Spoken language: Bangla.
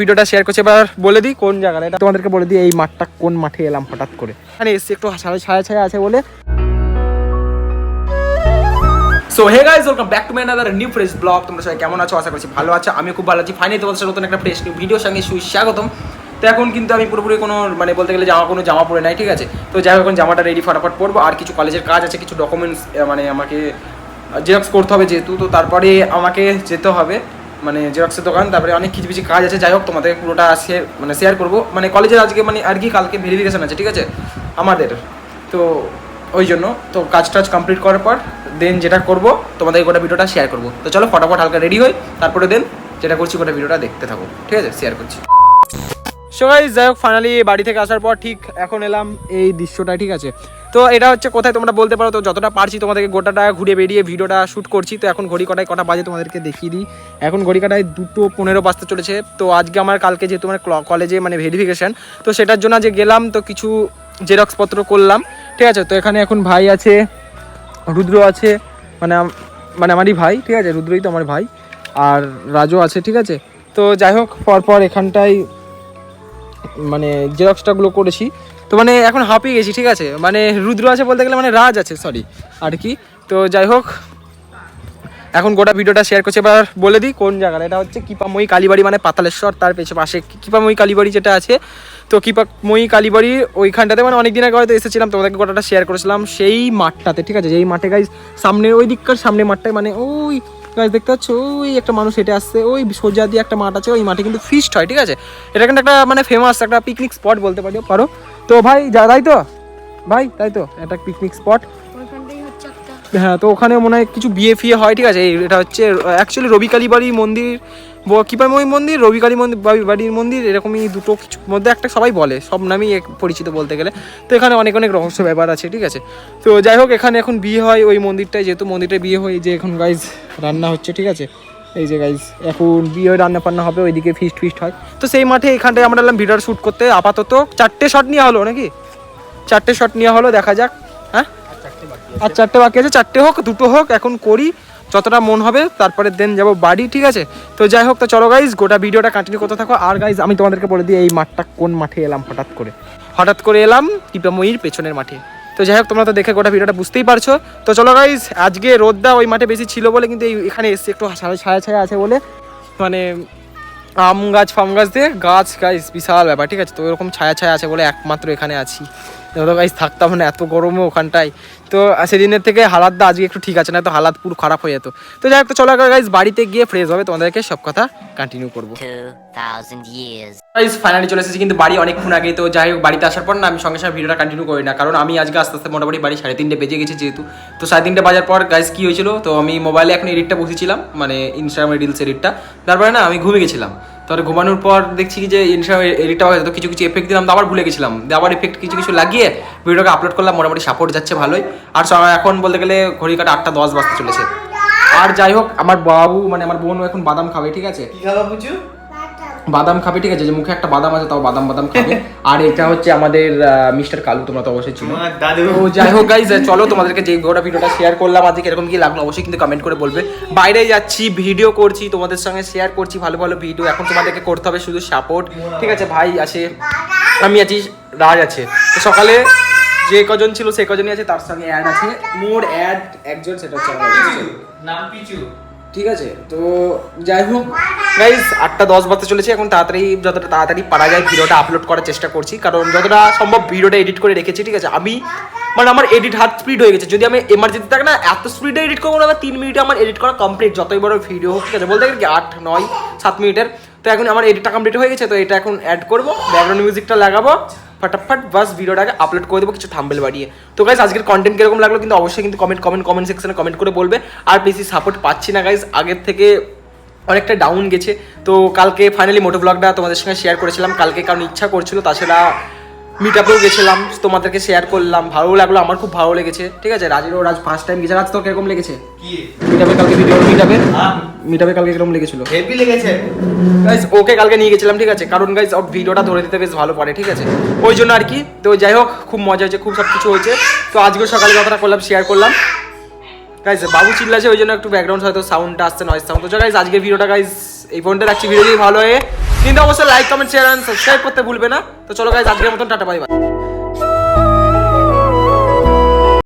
ভিডিওটা শেয়ার করছি, এবার বলে দিই কোন জায়গাটা। এটা তোমাদেরকে বলে দিই, এই মাঠটা কোন মাঠে এলাম হঠাৎ করে। এখানে এসছি একটু ছায়া ছায়া আছে বলে। So hey guys welcome back to my another new fresh blog তোমরা সবাই কেমন আছো? আশা করছি ভালো আছো। আমি খুব ভালো আছি। ফাইনালি তোমাদের সাথে নতুন একটা ফ্রেশ নিউ ভিডিওর সঙ্গে সুস্বাগতম। তো এখন কিন্তু আমি পুরোপুরি কোনো মানে বলতে গেলে জামা, কোনো জামা পরে নাই, ঠিক আছে? তো যাই হোক, এখন জামাটা রেডি ফটাফট পরবো। আর কিছু কলেজের কাজ আছে, কিছু ডকুমেন্টস মানে আমাকে জেরক্স করতে হবে যেহেতু। তো তারপরে আমাকে যেতে হবে। মানে জেরক্সের দোকান, তারপরে অনেক কিছু কিছু কাজ আছে। যাই হোক, তোমাদের পুরোটা শেয়ার মানে শেয়ার করব। মানে কলেজের আজকে মানে আর কি কালকে ভেরিফিকেশন আছে, ঠিক আছে? আমাদের। তো ওই জন্য, তো কাজ টাজ কমপ্লিট করার পর দেন যেটা করব, তোমাদের গোটা ভিডিওটা শেয়ার করব। তো চলো, ফটাফট হালকা রেডি হই, তারপরে দেন যেটা করছি, গোটা ভিডিওটা দেখতে থাকো। ঠিক আছে? শেয়ার করছি। সো যাই হোক ফাইনালি বাড়ি থেকে আসার পর ঠিক এখন এলাম এই দৃশ্যটা ঠিক আছে? তো এটা হচ্ছে কোথায় তোমরা বলতে পারো, তো যতটা পারছি তোমাদেরকে গোটাটা ঘুরে বেরিয়ে ভিডিওটা শ্যুট করছি, তো এখন ঘড়ি কটায় কটা বাজে তোমাদেরকে দেখিয়ে দিই। এখন ঘড়ি কাটায় দুটো পনেরো বাজতে চলেছে, তো আজকে আমার কালকে যেহেতু মানে কলেজে মানে ভেরিফিকেশান তো সেটার জন্য যে গেলাম, তো কিছু জেরক্স পত্র করলাম, ঠিক আছে? তো এখানে এখন ভাই আছে, রুদ্র আছে মানে মানে আমারই ভাই, ঠিক আছে? রুদ্রই তো আমার ভাই, আর রাজু আছে, ঠিক আছে? তো যাই হোক, পরপর এখানটায় মানে জেরক্সটাগুলো করেছি। তো মানে এখন হাঁপিয়ে গেছি, ঠিক আছে? মানে রুদ্র আছে বলতে গেলে মানে রাজ আছে সরি আর কি। তো যাই হোক, এখন গোটা ভিডিওটা শেয়ার করছি। এবার বলে দিই কোন জায়গাটা। এটা হচ্ছে কিপাময়ী কালীবাড়ি মানে পাতালেশ্বর, তার পেছনে পাশে কিপাময়ী কালীবাড়ি যেটা আছে। তো কিপাময়ী কালীবাড়ি ওইখানটাতে মানে অনেক দিন আগে হয়তো এসেছিলাম, তোমাদেরকে গোটাটা শেয়ার করেছিলাম সেই মাঠটাতে, ঠিক আছে? যেই মাঠে গাইজ সামনে, ওই দিককার সামনে মাঠটায় মানে ওই গাছ দেখতে পাচ্ছ? ওই একটা মানুষ হেঁটে আসছে ওই সোজা দিয়ে একটা মাঠ আছে ওই মাঠে কিন্তু ফিস্ট হয় ঠিক আছে? এটা কিন্তু একটা মানে ফেমাস একটা পিকনিক স্পট বলতে পারি পারো। তো ভাই যা তাই তো? ভাই তাই তো? একটা পিকনিক স্পট হ্যাঁ তো ওখানে মনে হয় কিছু বিয়ে ফিয়ে হয় ঠিক আছে? এটা হচ্ছে অ্যাকচুয়ালি রবিকালী বাড়ি মন্দির কিপাময়ী মন্দির রবি কালী মন্দির বাড়ি- বাড়ির মন্দির, এরকমই দুটো কিছু মধ্যে একটা সবাই বলে, সব নামই পরিচিত বলতে গেলে। তো এখানে অনেক অনেক রহস্য ব্যাপার আছে, ঠিক আছে? তো যাই হোক, এখানে এখন বিয়ে হয় ওই মন্দিরটায়, যেহেতু মন্দিরটায় বিয়ে হয় যে এখন গাইজ রান্না হচ্ছে, ঠিক আছে? এই যে গাইজ এখন বিয়ে রান্না বান্না হবে, ওইদিকে ফিস্ট ফিস্ট হয়। তো সেই মাঠে এখানটায় আমরা এলাম ভিডিওর শ্যুট করতে, আপাতত চারটে শট নেওয়া হলো নাকি? চারটে শট নেওয়া হলো, দেখা যাক হ্যাঁ? আর চারটে বাকি আছে, চারটে হোক, দুটো হোক, এখন করি। যতটা মন হবে, তারপরে দেন যাব বাড়ি, ঠিক আছে? তো যাই হোক, তো চলো গাইজ গোটা ভিডিওটা কন্টিনিউ করতে থাকো। আর গাইজ আমি তোমাদেরকে বলে দিই, এই মাঠটা কোন মাঠে এলাম হঠাৎ করে? হঠাৎ করে এলাম টিপাময়ীর পেছনের মাঠে। তো যাই হোক, তোমরা তো দেখে গোটা ভিডিওটা বুঝতেই পারছ। তো চলো গাইজ আজকে রোদটা ওই মাঠে বেশি ছিল বলে কিন্তু এই- এখানে এসছি একটু ছায়া ছায়া আছে বলে মানে আম গাছ, ফাম গাছ দিয়ে গাছ গাছ বিশাল ব্যাপার, ঠিক আছে? তো এরকম ছায়া ছায়া আছে বলে একমাত্র এখানে আছি। যত গাছ থাকতাম না এত গরমে ওখানটায়। তো সেদিনের থেকে হালাতটা আজকে একটু ঠিক আছে না তো হালাত পুরো খারাপ হয়ে যেত। তো যাই হোক তো চলো গাইজ বাড়িতে গিয়ে ফ্রেশ হবে তোমাদেরকে সব কথা কন্টিনিউ করব। 2,000 years. গাইজ ফাইনালি চলে এসেছি কিন্তু বাড়ি অনেকক্ষণ আগে তো যাই হোক বাড়িতে আসার পর না আমি সঙ্গে সঙ্গে ভিডিওটা কন্টিনিউ করি না কারণ আমি আজকে আস্তে আস্তে মোটামুটি বাড়ি সাড়ে তিনটে বেজে গেছে যেহেতু। তো সাড়ে তিনটে বাজার পর গাইজ কি হয়েছিল তো আমি মোবাইলে এখন এডিটটা বসেছিলাম মানে ইনস্টাগ্রাম রিলস এডিটটা তারপরে না আমি ঘুমিয়ে গেছিলাম। তারপরে ঘুমানোর পর দেখছি কি যে ইনসা এডিটটা হয়ে যেত কিছু কিছু এফেক্ট দিলাম আবার ভুলে গেছিলাম। আবার এফেক্ট কিছু কিছু লাগিয়ে ভিডিওটাকে আপলোড করলাম, মোটামুটি সাপোর্ট যাচ্ছে ভালোই। আর এখন বলতে গেলে ঘড়ি কাটা আটটা দশ বাজতে চলেছে। আর যাই হোক, আমার বাবু মানে আমার বোনও এখন বাদাম খাবে, ঠিক আছে? কি খাবা বুঝু বাদাম খাবে ঠিক আছে? যে মুখে একটা বাদাম আছে তাও বাদাম বাদাম খাবে। আর এটা হচ্ছে আমাদের মিস্টার কালু তোমরা তো অবশ্যই ছিল যাই হোক গাইজ চলো তোমাদেরকে যে গোটা ভিডিওটা শেয়ার করলাম আজকে কীরকম কি লাগল অবশ্যই কিন্তু কমেন্ট করে বলবে। বাইরে যাচ্ছি ভিডিও করছি তোমাদের সঙ্গে শেয়ার করছি ভালো ভালো ভিডিও এখন তোমাদেরকে করতে হবে শুধু সাপোর্ট ঠিক আছে? ভাই আছে আমি আছি রাজ আছে। তো সকালে যে কজন ছিল সে কজনই আছে তার সঙ্গে অ্যাড আছে। মোর অ্যাড একজন সেটা হচ্ছে নাম পিচু। ঠিক আছে? তো যাই হোক গাইজ আটটা দশ বাজতে চলেছে। এখন তাড়াতাড়ি, যতটা তাড়াতাড়ি পারা যায়, ভিডিওটা আপলোড করার চেষ্টা করছি। কারণ যতটা সম্ভব ভিডিওটা এডিট করে রেখেছি, ঠিক আছে? আমি মানে আমার এডিট হাত স্পিড হয়ে গেছে। যদি আমি এমার্জেন্সি থাকে না, এত স্পিডে এডিট করব না, তিন মিনিটে আমার এডিট করা কমপ্লিট যতই বড় ভিডিও হোক, ঠিক আছে? বলতে গেলে কি, আট, নয়, সাত মিনিটের তো এখন আমার এডিটটা কমপ্লিট হয়ে গেছে, তো এটা এখন অ্যাড করব। ব্যাকগ্রাউন্ড মিউজিকটা লাগাবো। ফটাফট বাস ভিডিওটাকে আপলোড করে দেবো কিছু থাম্বেল বাড়িয়ে তো গাইজ আজকের কন্টেন্ট কীরকম লাগল কিন্তু অবশ্যই কিন্তু কমেন্ট কমেন্ট কমেন্ট সেকশনে কমেন্ট করে বলবে আর বেশি সাপোর্ট পাচ্ছি না গাইজ আগের থেকে অনেকটা ডাউন গেছে। তো কালকে ফাইনালি মোটো ব্লগটা তোমাদের সঙ্গে শেয়ার করেছিলাম। কালকে কারণ ইচ্ছা করছিল, তাছাড়া মিট আপেও গেছিলাম তোমাদেরকে শেয়ার করলাম ভালো লাগল আমার খুব ভালো লেগেছে ঠিক আছে? রাজেরও রাজ ফার্স্ট টাইম গেছে রাজ তোর কীরকম লেগেছে? মিট আপে কালকে ভিডিও মিট আপে হ্যাঁ। মিট আপে কালকে কীরকম লেগেছিল? হেভি লেগেছে। গাইজ ওকে কালকে নিয়ে গেছিলাম ঠিক আছে? কারণ গাইজ ওর ভিডিওটা ধরে দিতে বেশ ভালো পারে ঠিক আছে? ওই জন্য আর কি তো যাই হোক খুব মজা হয়েছে খুব সব কিছু হয়েছে। তো আজকেও সকালে কথাটা করলাম শেয়ার করলাম। গাইজ বাবু চিল্লাছে ওই জন্য একটু ব্যাকগ্রাউন্ড হয়তো সাউন্ডটা আসছে নয়েজ সাউন্ড তো গাইজ আজকের ভিডিওটা গাইজ এই ফোনটা রাখছি ভিডিও যদি ভালো হয় কিন্তু অবশ্যই like comment share and subscribe করতে ভুলবে না। তো চলো গাইজ আজকের মতন, টাটা বাই বাই